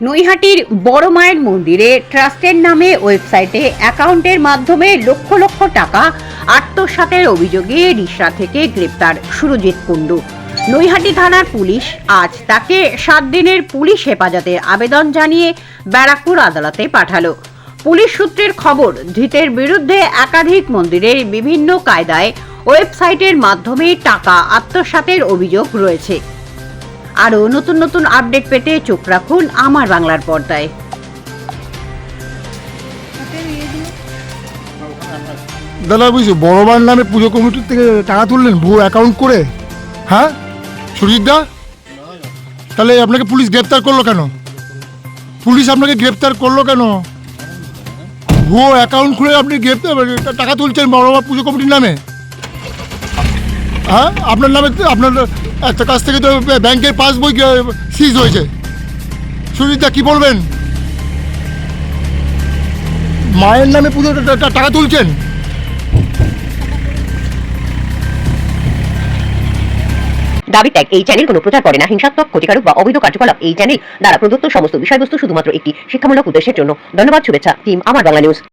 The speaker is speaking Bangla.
নৈহাটির বড় মায়ের মন্দিরে ট্রাস্টের নামে ওয়েবসাইটে অ্যাকাউন্টের মাধ্যমে লক্ষ লক্ষ টাকা আত্মসাতের অভিযোগে রিসরা থেকে গ্রেপ্তার সুরজিৎ কুণ্ডু। নৈহাটি থানার পুলিশ আজ তাকে সাত দিনের পুলিশ হেফাজতের আবেদন জানিয়ে ব্যারাকপুর আদালতে পাঠালো। পুলিশ সূত্রের খবর, ধৃতের বিরুদ্ধে একাধিক মন্দিরের বিভিন্ন কায়দায় ওয়েবসাইটের মাধ্যমে টাকা আত্মসাতের অভিযোগ রয়েছে। আরও নতুন নতুন আপডেট পেতে চোখ রাখুন আমার বাংলার পর্দায়। দাদা, বুঝছি বড়বার নামে পুজো কমিটির থেকে টাকা তুললেন ভুয়ো অ্যাকাউন্ট করে? হ্যাঁ? সুজিতদা তাহলে আপনাকে পুলিশ গ্রেপ্তার করল কেন? পুলিশ আপনাকে গ্রেপ্তার করল কেন? ভুয়ো অ্যাকাউন্ট খুলে আপনি গ্রেপ্তার টাকা তুলছেন বড়বার পুজো কমিটির নামে? হ্যাঁ? আপনার নামে আপনার একটা কাছ থেকে তো ব্যাংকের পাসবই সিজ হয়েছে। সুজিতদা কি বলবেন? মায়ের নামে পুজো টাকা তুলছেন? দাবি ত্যাগ, এই চ্যানেল কোনো প্রচার করে না। হিংসাত্মক, ক্ষতিকারক বা অবৈধ কার্যকলাপ এই চ্যানেল দ্বারা প্রদত্ত সমস্ত বিষয়বস্তু শুধুমাত্র একটি শিক্ষামূলক উদ্দেশ্যের জন্য। ধন্যবাদ, শুভেচ্ছা। টিম, আমার বাংলা নিউজ